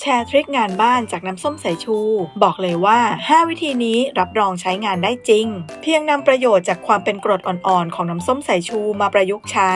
แชร์ทริคงานบ้านจากน้ำส้มสายชู บอกเลยว่า 5 วิธีนี้รับรองใช้งานได้จริง เพียงนำประโยชน์จากความเป็นกรดอ่อนๆ ของน้ำส้มสายชูมาประยุกต์ใช้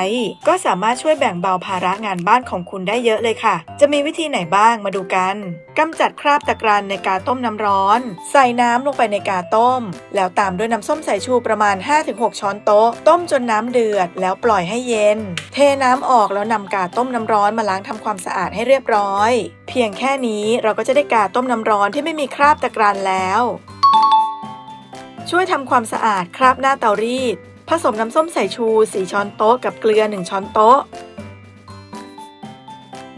ก็สามารถช่วยแบ่งเบาภาระงานบ้านของคุณได้เยอะเลยค่ะ จะมีวิธีไหนบ้างมาดูกันกำจัดคราบตะกรันในกาต้มน้ำร้อน ใส่น้ำลงไปในกาต้ม แล้วตามด้วยน้ำส้มสายชูประมาณ 5-6 ช้อนโต๊ะ ต้มจนน้ำเดือด แล้วปล่อยให้เย็น เทน้ำออกแล้วนำกาต้มน้ำร้อนมาล้างทำความสะอาดให้เรียบร้อย พียงแค่นี้เราก็จะได้กาต้มน้ำร้อนที่ไม่มีคราบตะกรันแล้ว ช่วยทำความสะอาดคราบหน้าเตารีด ผสมน้ำส้มสายชู 4 ช้อนโต๊ะกับเกลือ 1 ช้อนโต๊ะ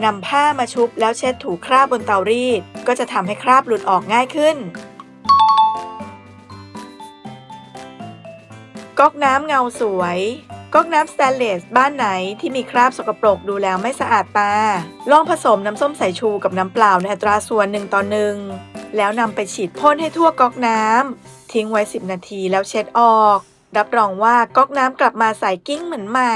นำผ้ามาชุบแล้วเช็ดถูคราบบนเตารีด ก็จะทำให้คราบหลุดออกง่ายขึ้น ก๊อกน้ำเงาสวย ก๊อกน้ำสแตนเลสบ้านไหนที่มีคราบสกปรกดูแล้วไม่สะอาดตา ลองผสมน้ำส้มสายชูกับน้ำเปล่าในอัตราส่วนหนึ่งต่อหนึ่งแล้วนำไปฉีดพ่นให้ทั่วก๊อกน้ำทิ้งไว้ 10 นาทีแล้วเช็ดออก รับรองว่าก๊อกน้ำกลับมาใสกิ้งเหมือนใหม่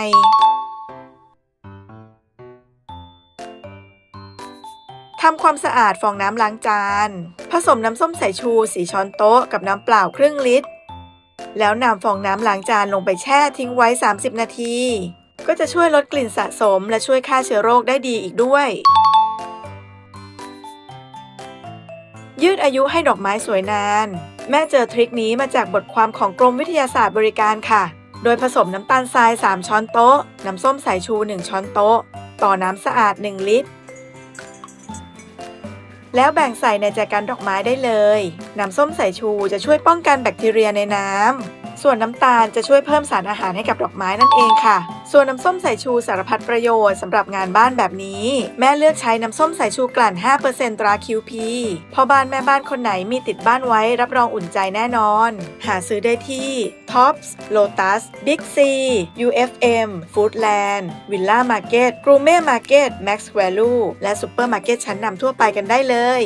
ทำความสะอาดฟองน้ำล้างจาน ผสมน้ำส้มสายชู 4 ช้อนโต๊ะกับน้ำเปล่าครึ่งลิตร แล้วนำฟองน้ำล้างจานลงไปแช่ทิ้งไว้ 30 นาที ก็จะช่วยลดกลิ่นสะสมและช่วยฆ่าเชื้อโรคได้ดีอีกด้วย ยืดอายุให้ดอกไม้สวยนาน แม่เจอทริคนี้มาจากบทความของกรมวิทยาศาสตร์บริการค่ะ โดยผสมน้ำตาลทราย 3 ช้อนโต๊ะ น้ำส้มสายชู 1 ช้อนโต๊ะ ต่อน้ำสะอาด 1 ลิตร แล้วแบ่งใส่ในแจกันดอกไม้ได้เลย น้ำส้มสายชูจะช่วยป้องกันแบคทีเรียในน้ำ ส่วนน้ำตาลจะช่วยเพิ่มสารอาหารให้กับดอกไม้นั่นเองค่ะ ส่วนน้ำส้มสายชูสารพัดประโยชน์สำหรับงานบ้านแบบนี้ แม่เลือกใช้น้ำส้มสายชูกลั่น 5%ตรา QP พอบ้านแม่บ้านคนไหนมีติดบ้านไว้รับรองอุ่นใจแน่นอน หาซื้อได้ที่ Tops Lotus Big C UFM Foodland Villa Market Gourmet Market Max Value และ Super Market ชั้นนำทั่วไปกันได้เลย